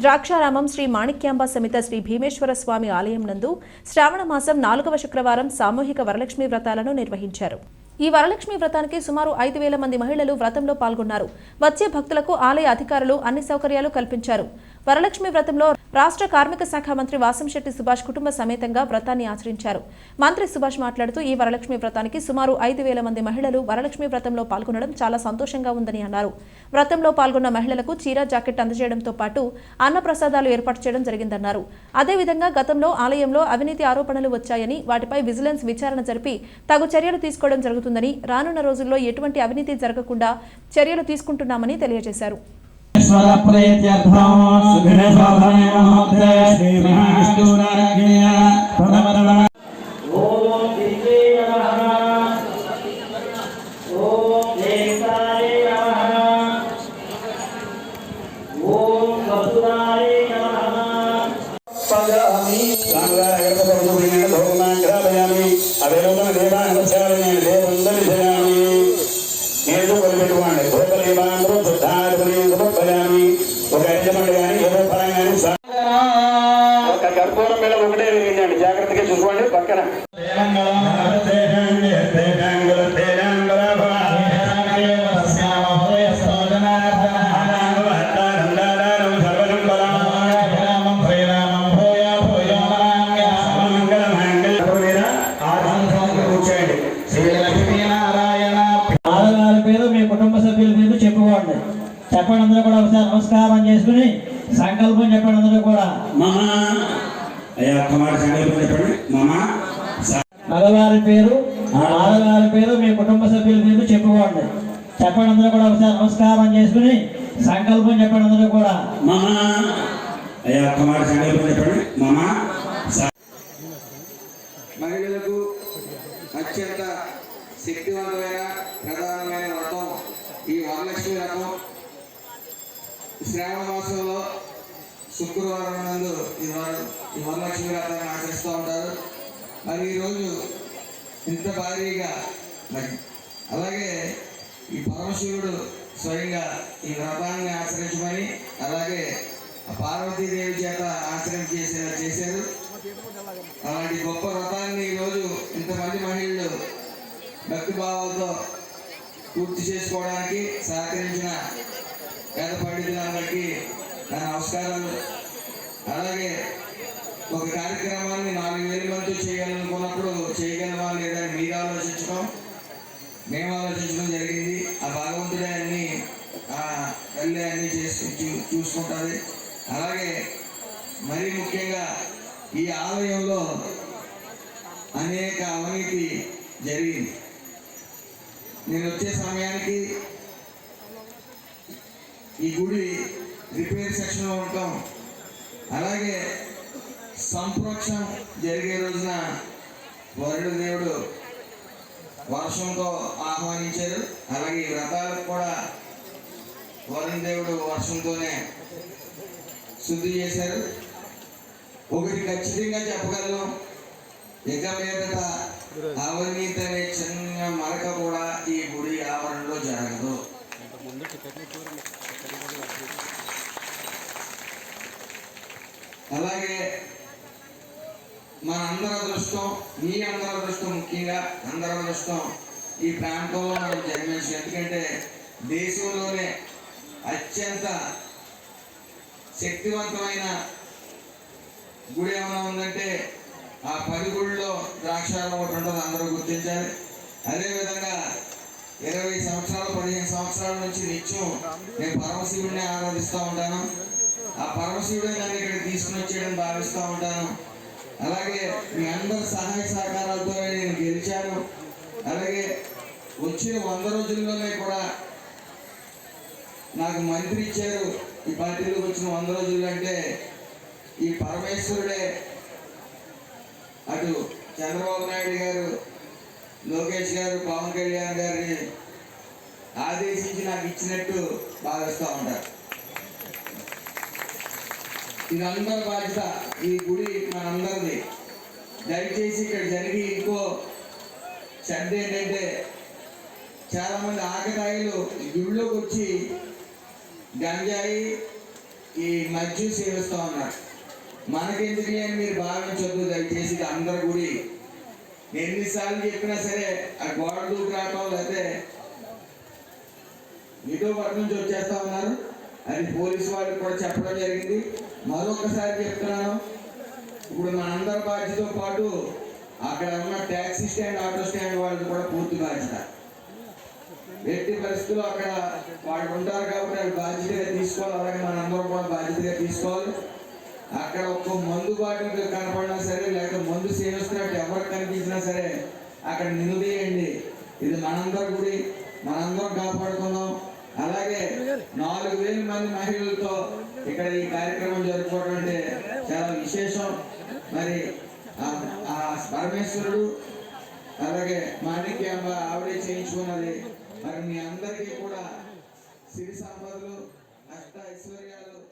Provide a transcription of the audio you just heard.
ద్రాక్షారామం శ్రీ మాణిక్యాంబ సమిత శ్రీ భీమేశ్వర స్వామి ఆలయం నందు శ్రావణ మాసం నాలుగవ శుక్రవారం సామూహిక వరలక్ష్మి వ్రతాలను నిర్వహించారు. ఈ వరలక్ష్మి వ్రతానికి సుమారు ఐదు వేల మంది మహిళలు వ్రతంలో పాల్గొన్నారు. వచ్చే భక్తులకు ఆలయ అధికారులు అన్ని సౌకర్యాలు కల్పించారు. వరలక్ష్మి వ్రతంలో రాష్ట్ర కార్మిక శాఖ మంత్రి వాసంశెట్టి సుభాష్ కుటుంబ సమేతంగా వ్రతాన్ని ఆచరించారు. మంత్రి సుభాష్ మాట్లాడుతూ ఈ వరలక్ష్మి వ్రతానికి సుమారు ఐదు వేల మంది మహిళలు వరలక్ష్మి వ్రతంలో పాల్గొనడం చాలా సంతోషంగా ఉందని అన్నారు. వ్రతంలో పాల్గొన్న మహిళలకు చీర జాకెట్ అందజేయడంతో పాటు అన్నప్రసాదాలు ఏర్పాటు చేయడం జరిగిందన్నారు. అదేవిధంగా గతంలో ఆలయంలో అవినీతి ఆరోపణలు వచ్చాయని వాటిపై విజిలెన్స్ విచారణ జరిపి తగు చర్యలు తీసుకోవడం జరుగుతుందని రానున్న రోజుల్లో ఎటువంటి అవినీతి జరగకుండా చర్యలు తీసుకుంటున్నామని తెలియజేశారు. ఈశ్వర ప్రీత్యర్థం సుభినశోభనే మహోదయ కర్పూరం మీద ఒకటే వెలిగించండి జాగ్రత్తగా చూసుకోండి. పక్కన. ఆడవారి పేరు మీ కుటుంబ సభ్యుల పేరు చెప్పుకోండి. చెప్పండి అందరూ కూడా ఒకసారి నమస్కారం చేసుకుని సంకల్పం చెప్పండి అందరూ కూడా. అయ్యా కుమార్ సంకల్పం చెప్పండి. మామా? మగవారి పేరు ఆడవారి పేరు మీ కుటుంబ సభ్యుల పేరు చెప్పుకోండి. చెప్పండి అందరూ కూడా ఒకసారి నమస్కారం చేసుకుని సంకల్పం చెప్పండి అందరూ కూడా. మామా? అయ్యా కుమార్ సంకల్పం చెప్పండి. మామా? మహిళలకు అత్యంత శక్తివంతమైన ప్రధానమైన వ్రతం ఈ వరలక్ష్మి వ్రతం. శ్రావణ మాసంలో శుక్రవారం నందు ఈ ఈ వరలక్ష్మి వ్రతాన్ని ఆచరిస్తూ ఉంటారు. మరి ఈరోజు ఇంత భారీగా అలాగే ఈ పరమశివుడు స్వయంగా ఈ వ్రతాన్ని ఆచరించమని అలాగే పార్వతీదేవి చేత ఆచరణ చేసేలా చేశారు. అలాంటి గొప్ప వ్రతాన్ని ఈరోజు ఇంతమంది మహిళలు భక్తిభావాలతో పూర్తి చేసుకోవడానికి సహకరించిన పేద పండితులందరికీ నా నమస్కారాలు. అలాగే ఒక కార్యక్రమాన్ని నాలుగు వేల మంది చేయాలనుకున్నప్పుడు చేయగలమా లేదా మీరు ఆలోచించడం మేము ఆలోచించడం జరిగింది. ఆ భగవంతుడే అన్ని వెళ్ళే అన్ని చేసి చూ- చూసుకుంటుంది అలాగే మరీ ముఖ్యంగా ఈ ఆలయంలో అనేక అవినీతి జరిగింది. నేను వచ్చే సమయానికి ఈ గుడి రిపేర్ సెక్షన్లో ఉంటాం. అలాగే సంప్రోక్షం జరిగే రోజున వరుడు దేవుడు వర్షంతో ఆహ్వానించారు. అలాగే ఈ వ్రతాలకు కూడా వరుణ దేవుడు వర్షంతోనే శుద్ధి చేశారు. ఒకటి ఖచ్చితంగా చెప్పగలను. ఇక మీదట అవినీతి అనే చిన్న మరక కూడా ఈ గుడి ఆవరణలో జరగదు అలాగే మన అందరి అదృష్టం మీ అందరి అదృష్టం ముఖ్యంగా అందరి అదృష్టం. ఈ ప్రాంతంలో మనం జన్మించి. ఎందుకంటే దేశంలోనే అత్యంత శక్తివంతమైన గుడి ఏమైనా ఉందంటే ఆ పది గుడిలో ద్రాక్షారం ఒకటి ఉంటుంది అందరూ గుర్తించాలి. అదేవిధంగా ఇరవై సంవత్సరాలు పదిహేను సంవత్సరాల నుంచి నిత్యం నేను పరమశివుడిని ఆరాధిస్తూ ఉంటాను. ఆ పరమశివుడే నన్ను ఇక్కడ తీసుకుని వచ్చేయడం భావిస్తూ ఉంటాను. అలాగే మీ అందరి సహాయ సహకారాలతో నేను గెలిచాను. అలాగే వచ్చిన వంద రోజుల్లోనే కూడా నాకు మంత్రి ఇచ్చారు. ఈ పార్టీలోకి వచ్చిన వంద రోజులు అంటే ఈ పరమేశ్వరుడే. అటు చంద్రబాబు నాయుడు గారు లోకేష్ గారు పవన్ కళ్యాణ్ గారిని ఆదేశించి నాకు ఇచ్చినట్టు భావిస్తూ ఉంటారు. ఇది అందరి బాధ్యత ఈ గుడి మనందరిది. దయచేసి ఇక్కడ జరిగి ఇంకో చెడ్డ ఏంటంటే చాలా మంది ఆకతాయిలు ఈ వచ్చి గంజాయి ఈ మద్యం సేవిస్తూ ఉన్నారు. మనకెందుకు అని మీరు భావించొద్దు దయచేసి ఇది అందరి గుడి. ఎన్నిసార్లు చెప్పినా సరే ఆ గోడ దూకి రావటం లేకపోతే ఇటో పక్క నుంచి వచ్చేస్తా ఉన్నారు. అది పోలీసు వాళ్ళకి కూడా చెప్పడం జరిగింది. మరొకసారి చెప్తున్నాను. ఇప్పుడు మనందరి బాధ్యతతో పాటు అక్కడ ఉన్న ట్యాక్సీ స్టాండ్ ఆటో స్టాండ్ వాళ్ళది కూడా పూర్తి బాధ్యత. వ్యక్తి పరిస్థితుల్లో అక్కడ వాళ్ళు ఉంటారు కాబట్టి వాళ్ళు బాధ్యతగా తీసుకోవాలి. అలాగే మనందరం కూడా బాధ్యతగా తీసుకోవాలి. అక్కడ ఒక్క మందు బాటిల్ కనపడినా సరే లేక మందు సేవిస్తున్నట్టు ఎవరికి కనిపించినా సరే అక్కడ నిలదీయండి. ఇది మనందరి గుడి. మనందరం కాపాడుకుందాం. అలాగే నాలుగు వేల మంది మహిళలతో ఇక్కడ ఈ కార్యక్రమం జరుపుకోవడం అంటే చాలా విశేషం. మరి ఆ- ఆ పరమేశ్వరుడు అలాగే మాణిక్యాంబ ఆవిడే చేయించుకున్నది. మరి మీ అందరికీ కూడా సిరి సంపదలు అష్ట ఐశ్వర్యాలు